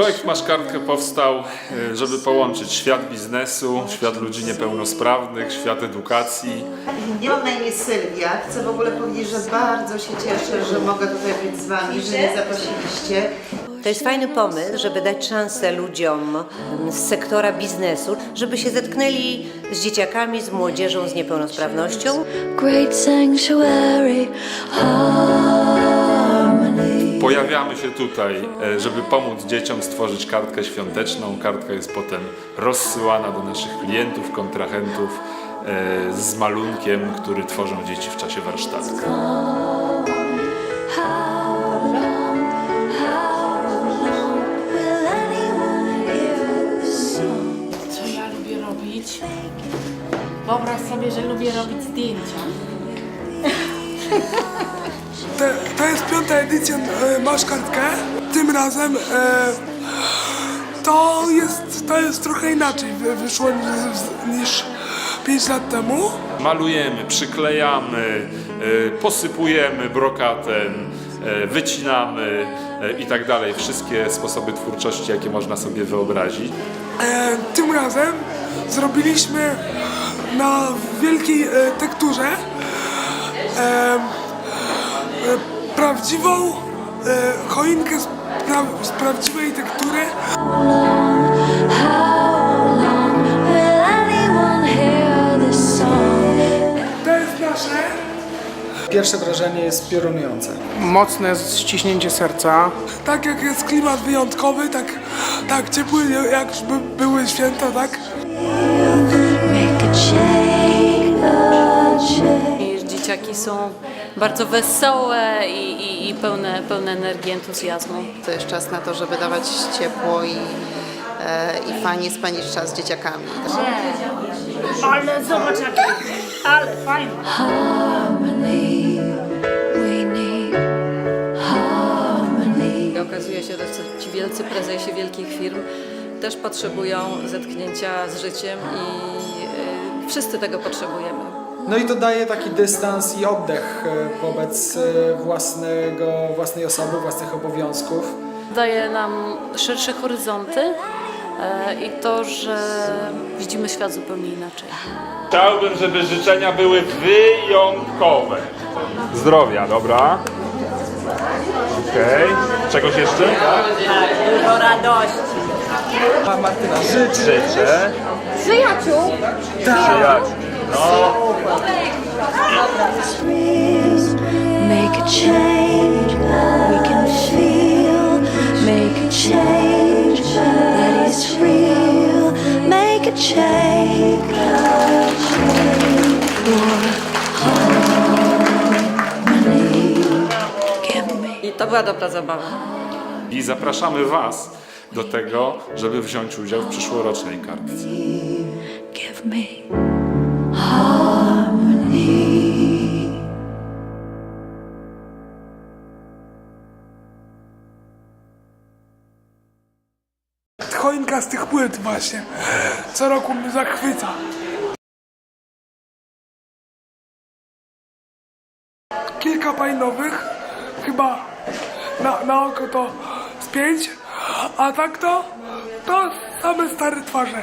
Projekt Masz Kartkę powstał, e, żeby połączyć świat biznesu, świat ludzi niepełnosprawnych, świat edukacji. Ja mam na imię Sylwia. Chcę w ogóle powiedzieć, że bardzo się cieszę, że mogę tutaj być z Wami, że mnie zaprosiliście. To jest fajny pomysł, żeby dać szansę ludziom z sektora biznesu, żeby się zetknęli z dzieciakami, z młodzieżą z niepełnosprawnością. Great sanctuary, harmony. Pojawiamy się tutaj, e, żeby pomóc dzieciom stworzyć kartkę świąteczną. Kartka jest potem rozsyłana do naszych klientów, kontrahentów e, z malunkiem, który tworzą dzieci w czasie robić? Wyobraź sobie, że lubię robić zdjęcia. Piąta edycja e, Masz Kartkę. Tym razem e, to, jest, to jest trochę inaczej wy- wyszło niż, niż 5 lat temu. Malujemy, przyklejamy, e, posypujemy brokatem, wycinamy i tak dalej. Wszystkie sposoby twórczości, jakie można sobie wyobrazić. Tym razem zrobiliśmy na wielkiej tekturze prawdziwą e, choinkę z, pra, z prawdziwej tektury. To jest nasze. Pierwsze wrażenie jest piorunujące. mocne ściśnięcie serca. Tak jak jest klimat wyjątkowy, tak, tak ciepły jakby były święta, tak? Są bardzo wesołe i, i, i pełne, pełne energii, entuzjazmu. To jest czas na to, żeby dawać ciepło i, e, i fajnie spędzić czas z dzieciakami. Ale zobacz jakie, ale fajne. Harmony, we need harmony. I okazuje się, że ci wielcy prezesi wielkich firm też potrzebują zetknięcia z życiem i y, wszyscy tego potrzebujemy. No i to daje taki dystans i oddech e, wobec e, własnego, własnej osoby, własnych obowiązków. Daje nam szersze horyzonty e, i to, że widzimy świat zupełnie inaczej. Chciałbym, żeby życzenia były wyjątkowe. Zdrowia, dobra? Okej. Czegoś jeszcze? Dużo radości. A Martyna, życz Życzę. Przyjaciół. Przyjaciół. No. Make a change, we can feel. Make a change that is real. Make a change. I to była dobra zabawa. I zapraszamy Was do tego, żeby wziąć udział w przyszłorocznej kartce. Give me. Choinka z tych płyt właśnie. Co roku mnie zachwyca. Kilka pań chyba na, na oko to z pięć, a tak to, to same stare twarze.